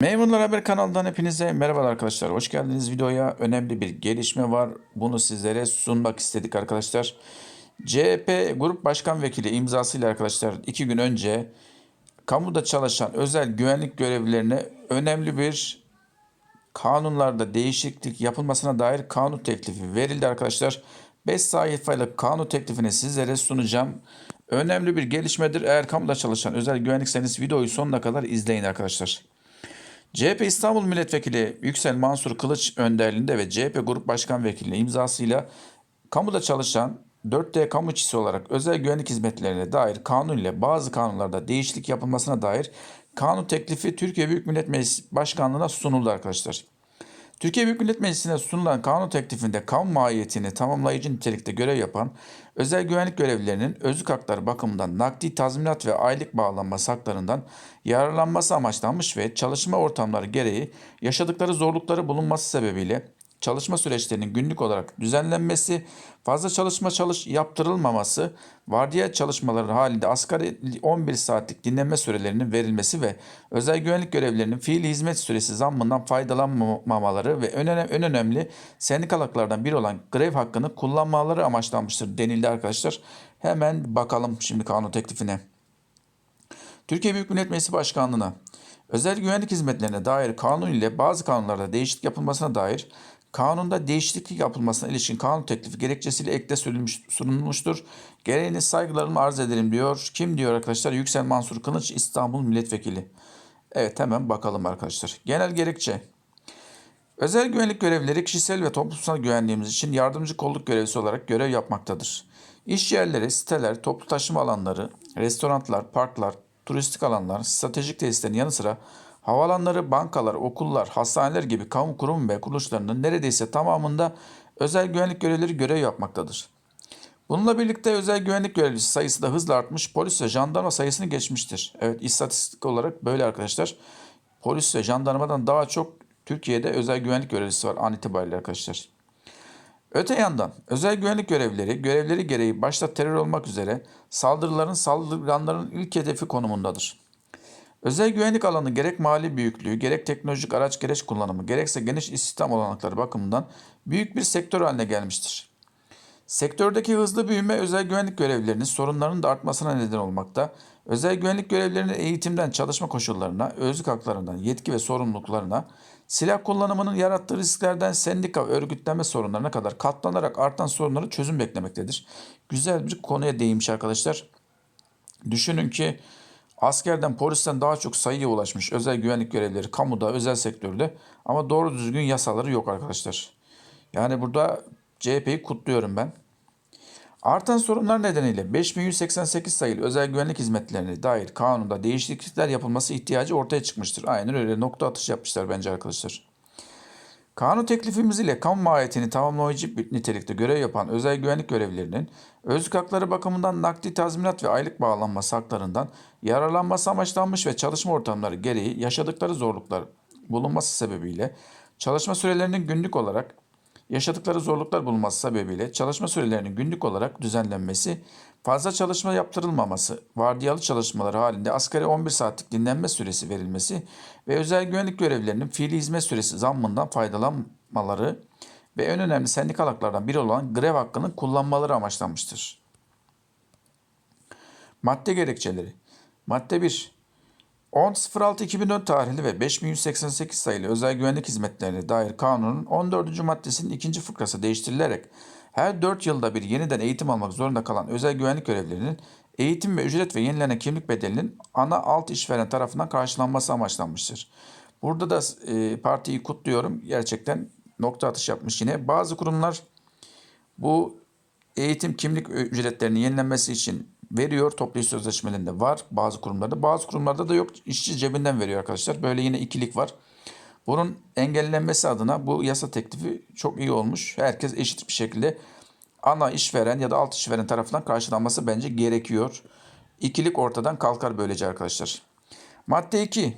Memurlar Haber kanalından hepinize merhabalar arkadaşlar. Hoş geldiniz videoya. Önemli bir gelişme var. Bunu sizlere sunmak istedik arkadaşlar. CHP Grup Başkan Vekili imzasıyla arkadaşlar iki gün önce kamuda çalışan özel güvenlik görevlilerine önemli bir kanunlarda değişiklik yapılmasına dair kanun teklifi verildi arkadaşlar. 5 sayfalık kanun teklifini sizlere sunacağım. Önemli bir gelişmedir. Eğer kamuda çalışan özel güvenlikseniz videoyu sonuna kadar izleyin arkadaşlar. CHP İstanbul Milletvekili Yüksel Mansur Kılıç önderliğinde ve CHP Grup Başkan Vekili imzasıyla kamuda çalışan 4D kamu işçisi olarak özel güvenlik hizmetlerine dair kanun ile bazı kanunlarda değişiklik yapılmasına dair kanun teklifi Türkiye Büyük Millet Meclisi Başkanlığı'na sunuldu arkadaşlar. Türkiye Büyük Millet Meclisi'ne sunulan kanun teklifinde kamu mahiyetini tamamlayıcı nitelikte görev yapan özel güvenlik görevlilerinin özlük hakları bakımından nakdi tazminat ve aylık bağlanması haklarından yararlanması amaçlanmış ve çalışma ortamları gereği yaşadıkları zorlukları bulunması sebebiyle çalışma süreçlerinin günlük olarak düzenlenmesi, fazla çalışma çalış yaptırılmaması, vardiya çalışmaları halinde asgari 11 saatlik dinlenme sürelerinin verilmesi ve özel güvenlik görevlilerinin fiili hizmet süresi zammından faydalanmamaları ve en, en önemli sendikal biri olan grev hakkını kullanmaları amaçlanmıştır denildi arkadaşlar. Hemen bakalım şimdi kanun teklifine. Türkiye Büyük Millet Meclisi Başkanlığı'na özel güvenlik hizmetlerine dair kanun ile bazı kanunlarda değişiklik yapılmasına dair kanunda değişiklik yapılmasına ilişkin kanun teklifi gerekçesiyle ekle sürülmüş, sunulmuştur. Gereğini saygılarımı arz ederim diyor. Kim diyor arkadaşlar? Yüksel Mansur Kılıç İstanbul Milletvekili. Evet hemen bakalım arkadaşlar. Genel gerekçe. Özel güvenlik görevlileri kişisel ve toplumsal güvenliğimiz için yardımcı kolluk görevlisi olarak görev yapmaktadır. İş yerleri, siteler, toplu taşıma alanları, restoranlar, parklar, turistik alanlar, stratejik tesislerin yanı sıra havaalanları, bankalar, okullar, hastaneler gibi kamu kurum ve kuruluşlarının neredeyse tamamında özel güvenlik görevlileri görev yapmaktadır. Bununla birlikte özel güvenlik görevlisi sayısı da hızla artmış, polis ve jandarma sayısını geçmiştir. Evet istatistik olarak böyle arkadaşlar. Polis ve jandarmadan daha çok Türkiye'de özel güvenlik görevlisi var an itibariyle arkadaşlar. Öte yandan özel güvenlik görevlileri görevleri gereği başta terör olmak üzere saldırıların saldırganların ilk hedefi konumundadır. Özel güvenlik alanı gerek mali büyüklüğü, gerek teknolojik araç gereç kullanımı, gerekse geniş istihdam olanakları bakımından büyük bir sektör haline gelmiştir. Sektördeki hızlı büyüme özel güvenlik görevlilerinin sorunlarının da artmasına neden olmakta. Özel güvenlik görevlilerinin eğitimden çalışma koşullarına, özlük haklarından yetki ve sorumluluklarına, silah kullanımının yarattığı risklerden sendika örgütlenme sorunlarına kadar katlanarak artan sorunları çözüm beklemektedir. Güzel bir konuya değinmiş arkadaşlar. Düşünün ki askerden polisten daha çok sayıya ulaşmış özel güvenlik görevlileri kamuda, özel sektörde ama doğru düzgün yasaları yok arkadaşlar. Yani burada CHP'yi kutluyorum ben. Artan sorunlar nedeniyle 5188 sayılı özel güvenlik hizmetlerine dair kanunda değişiklikler yapılması ihtiyacı ortaya çıkmıştır. Aynen öyle nokta atış yapmışlar bence arkadaşlar. Kanun teklifimiz ile kamu mahiyetini tamamlayıcı bir nitelikte görev yapan özel güvenlik görevlilerinin özlük hakları bakımından nakdi tazminat ve aylık bağlanması haklarından yararlanması amaçlanmış ve çalışma ortamları gereği yaşadıkları zorluklar bulunması sebebiyle çalışma sürelerinin günlük olarak yaşadıkları zorluklar bulunması sebebiyle çalışma sürelerinin günlük olarak düzenlenmesi, fazla çalışma yaptırılmaması, vardiyalı çalışmalar halinde asgari 11 saatlik dinlenme süresi verilmesi ve özel güvenlik görevlilerinin fiili hizmet süresi zammından faydalanmaları ve en önemli sendikal haklardan biri olan grev hakkını kullanmaları amaçlanmıştır. Madde gerekçeleri. Madde 1. 10.06.2004 tarihli ve 5188 sayılı özel güvenlik hizmetlerine dair kanunun 14. maddesinin ikinci fıkrası değiştirilerek her 4 yılda bir yeniden eğitim almak zorunda kalan özel güvenlik görevlilerinin eğitim ve ücret ve yenilenen kimlik bedelinin ana alt işveren tarafından karşılanması amaçlanmıştır. Burada da e, partiyi kutluyorum. Gerçekten nokta atış yapmış yine. Bazı kurumlar bu eğitim kimlik ücretlerinin yenilenmesi için veriyor. Toplu iş sözleşmelerinde var bazı kurumlarda. Bazı kurumlarda da yok. İşçi cebinden veriyor arkadaşlar. Böyle yine ikilik var. Bunun engellenmesi adına bu yasa teklifi çok iyi olmuş. Herkes eşit bir şekilde ana işveren ya da alt işveren tarafından karşılanması bence gerekiyor. İkilik ortadan kalkar böylece arkadaşlar. Madde 2.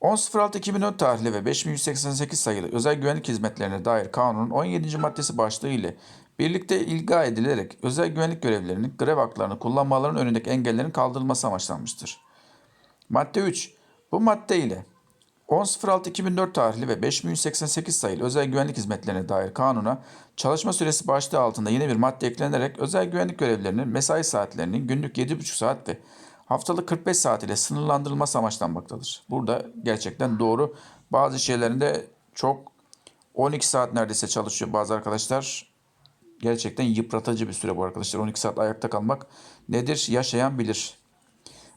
10.06.2010 tarihli ve 5188 sayılı özel güvenlik hizmetlerine dair kanunun 17. maddesi başlığı ile birlikte ilga edilerek özel güvenlik görevlilerinin grev haklarını kullanmalarının önündeki engellerin kaldırılması amaçlanmıştır. Madde 3. Bu madde ile 10.06.2004 tarihli ve 5188 sayılı özel güvenlik hizmetlerine dair kanuna çalışma süresi başlığı altında yeni bir madde eklenerek özel güvenlik görevlilerinin mesai saatlerinin günlük 7,5 saat ve haftalık 45 saat ile sınırlandırılması amaçlanmaktadır. Burada gerçekten doğru. Bazı şeylerinde çok 12 saat neredeyse çalışıyor bazı arkadaşlar. Gerçekten yıpratıcı bir süre bu arkadaşlar. 12 saat ayakta kalmak nedir? Yaşayan bilir.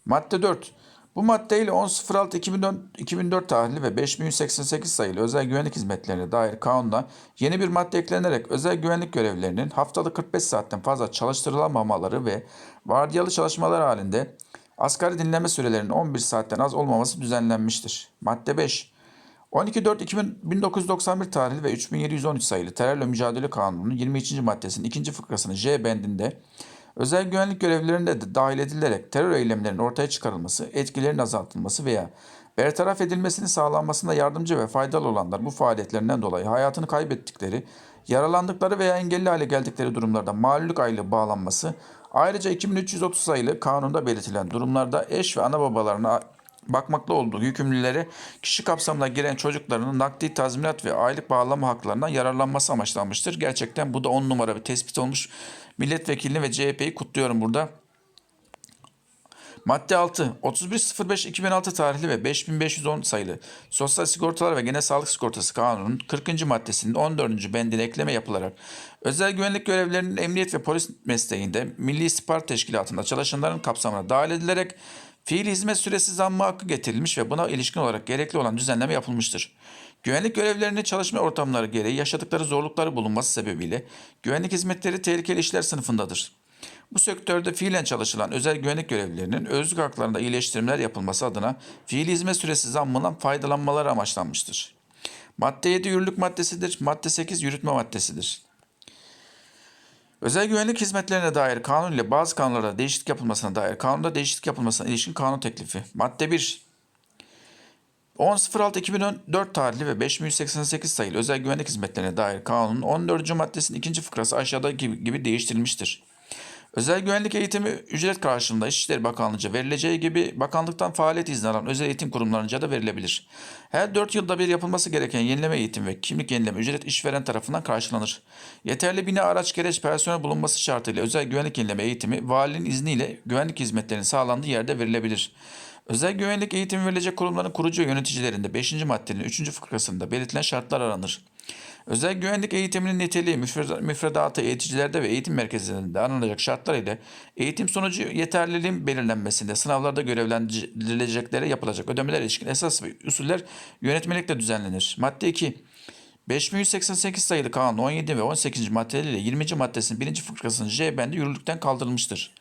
Madde 4. Bu maddeyle 10.06.2004 tarihli ve 5188 sayılı özel güvenlik hizmetlerine dair kanuna yeni bir madde eklenerek özel güvenlik görevlilerinin haftalık 45 saatten fazla çalıştırılamamaları ve vardiyalı çalışmalar halinde asgari dinleme sürelerinin 11 saatten az olmaması düzenlenmiştir. Madde 5. 12.4.1991 tarihli ve 3713 sayılı terörle mücadele kanununun 22. maddesinin 2. fıkrasının J bendinde özel güvenlik görevlilerinde de dahil edilerek terör eylemlerinin ortaya çıkarılması, etkilerin azaltılması veya bertaraf edilmesini sağlanmasında yardımcı ve faydalı olanlar bu faaliyetlerinden dolayı hayatını kaybettikleri, yaralandıkları veya engelli hale geldikleri durumlarda mağlullük aylığı bağlanması, ayrıca 2330 sayılı kanunda belirtilen durumlarda eş ve ana babalarına bakmakta olduğu yükümlülere kişi kapsamına giren çocuklarının nakdi tazminat ve aylık bağlama haklarından yararlanması amaçlanmıştır. Gerçekten bu da 10 numara bir tespit olmuş. Milletvekilini ve CHP'yi kutluyorum burada. Madde 6. 31.05.2006 tarihli ve 5510 sayılı Sosyal Sigortalar ve Genel Sağlık Sigortası Kanunu'nun 40. maddesinin 14. bendine ekleme yapılarak özel güvenlik görevlilerinin emniyet ve polis mesleğinde Milli İstihbarat Teşkilatı'nda çalışanların kapsamına dahil edilerek fiil hizmet süresi zammı hakkı getirilmiş ve buna ilişkin olarak gerekli olan düzenleme yapılmıştır. Güvenlik görevlilerinin çalışma ortamları gereği yaşadıkları zorlukları bulunması sebebiyle güvenlik hizmetleri tehlikeli işler sınıfındadır. Bu sektörde fiilen çalışılan özel güvenlik görevlilerinin özlük haklarında iyileştirmeler yapılması adına fiil hizmet süresi zammından faydalanmaları amaçlanmıştır. Madde 7 yürürlük maddesidir. Madde 8 yürütme maddesidir. Özel güvenlik hizmetlerine dair kanun ile bazı kanunlarda değişiklik yapılmasına dair kanunda değişiklik yapılmasına ilişkin kanun teklifi. Madde 1. 10.06.2004 tarihli ve 5188 sayılı özel güvenlik hizmetlerine dair kanunun 14. maddesinin ikinci fıkrası aşağıdaki gibi değiştirilmiştir. Özel güvenlik eğitimi ücret karşılığında İçişleri Bakanlığı'nca verileceği gibi bakanlıktan faaliyet izni alan özel eğitim kurumlarınca da verilebilir. Her 4 yılda bir yapılması gereken yenileme eğitim ve kimlik yenileme ücret işveren tarafından karşılanır. Yeterli bina araç gereç personel bulunması şartıyla özel güvenlik yenileme eğitimi valinin izniyle güvenlik hizmetlerinin sağlandığı yerde verilebilir. Özel güvenlik eğitimi verilecek kurumların kurucu yöneticilerinde 5. maddenin 3. fıkrasında belirtilen şartlar aranır. Özel güvenlik eğitiminin niteliği, müfredatı eğiticilerde ve eğitim merkezlerinde aranacak şartlar ile eğitim sonucu yeterliliğin belirlenmesinde sınavlarda görevlendirileceklere yapılacak ödemeler ilişkin esas ve usuller yönetmelikle düzenlenir. Madde 2. 5188 sayılı kanun 17 ve 18. maddeleriyle 20. maddesinin 1. fıkrasının J bendi yürürlükten kaldırılmıştır.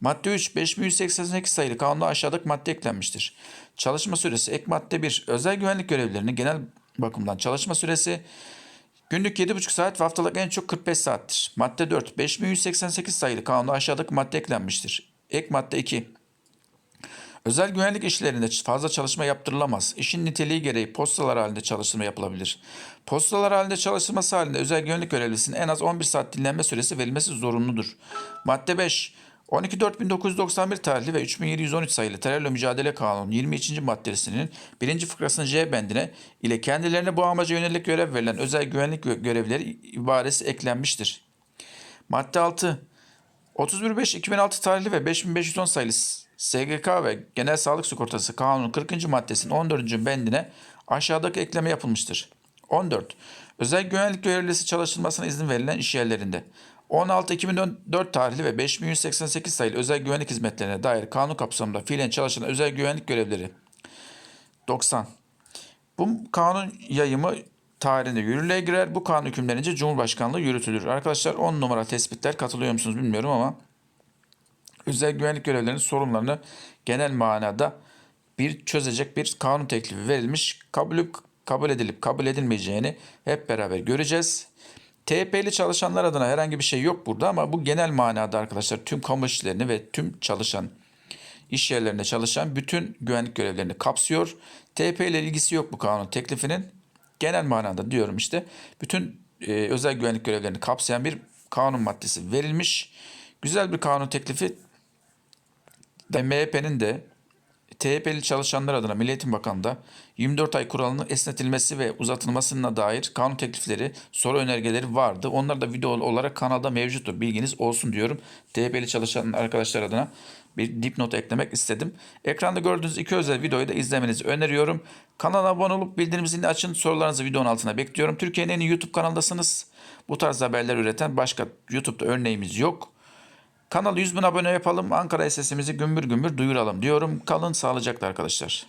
Madde 3. 5188 sayılı kanunda aşağıdaki madde eklenmiştir. Çalışma süresi ek madde 1. Özel güvenlik görevlilerinin genel bakımdan çalışma süresi Günlük 7,5 saat ve haftalık en çok 45 saattir. Madde 4. 5188 sayılı kanunda aşağıdaki madde eklenmiştir. Ek madde 2. Özel güvenlik işlerinde fazla çalışma yaptırılamaz. İşin niteliği gereği postalar halinde çalıştırma yapılabilir. Postalar halinde çalıştırması halinde özel güvenlik görevlisinin en az 11 saat dinlenme süresi verilmesi zorunludur. Madde 5. 12.4.1991 tarihli ve 3713 sayılı terörle mücadele kanunu 22. maddesinin 1. fıkrasının C bendine ile kendilerine bu amaca yönelik görev verilen özel güvenlik görevleri ibaresi eklenmiştir. Madde 6. 31.5.2006 tarihli ve 5510 sayılı SGK ve Genel Sağlık Sigortası Kanunu 40. maddesinin 14. bendine aşağıdaki ekleme yapılmıştır. 14. Özel güvenlik görevlisi çalıştırmasına izin verilen iş yerlerinde 16-2004 tarihli ve 5188 sayılı özel güvenlik hizmetlerine dair kanun kapsamında fiilen çalışan özel güvenlik görevleri 90. Bu kanun yayımı tarihinde yürürlüğe girer. Bu kanun hükümlerince Cumhurbaşkanlığı yürütülür. Arkadaşlar 10 numara tespitler katılıyor musunuz bilmiyorum ama özel güvenlik görevlerinin sorunlarını genel manada bir çözecek bir kanun teklifi verilmiş. Kabul, kabul edilip kabul edilmeyeceğini hep beraber göreceğiz. TP'li çalışanlar adına herhangi bir şey yok burada ama bu genel manada arkadaşlar tüm kamu işlerini ve tüm çalışan iş yerlerinde çalışan bütün güvenlik görevlerini kapsıyor. TP ile ilgisi yok bu kanun teklifinin. Genel manada diyorum işte bütün e, özel güvenlik görevlerini kapsayan bir kanun maddesi verilmiş. Güzel bir kanun teklifi MHP'nin de THP'li çalışanlar adına Milli Eğitim Bakanı'nda 24 ay kuralının esnetilmesi ve uzatılmasına dair kanun teklifleri, soru önergeleri vardı. Onlar da video olarak kanalda mevcuttur. Bilginiz olsun diyorum. THP'li çalışan arkadaşlar adına bir dipnot eklemek istedim. Ekranda gördüğünüz iki özel videoyu da izlemenizi öneriyorum. Kanala abone olup bildirim zilini açın. Sorularınızı videonun altına bekliyorum. Türkiye'nin en iyi YouTube kanaldasınız. Bu tarz haberler üreten başka YouTube'da örneğimiz yok. Kanalı 100 bin abone yapalım. Ankara sesimizi gümbür gümbür duyuralım diyorum. Kalın sağlıcakla arkadaşlar.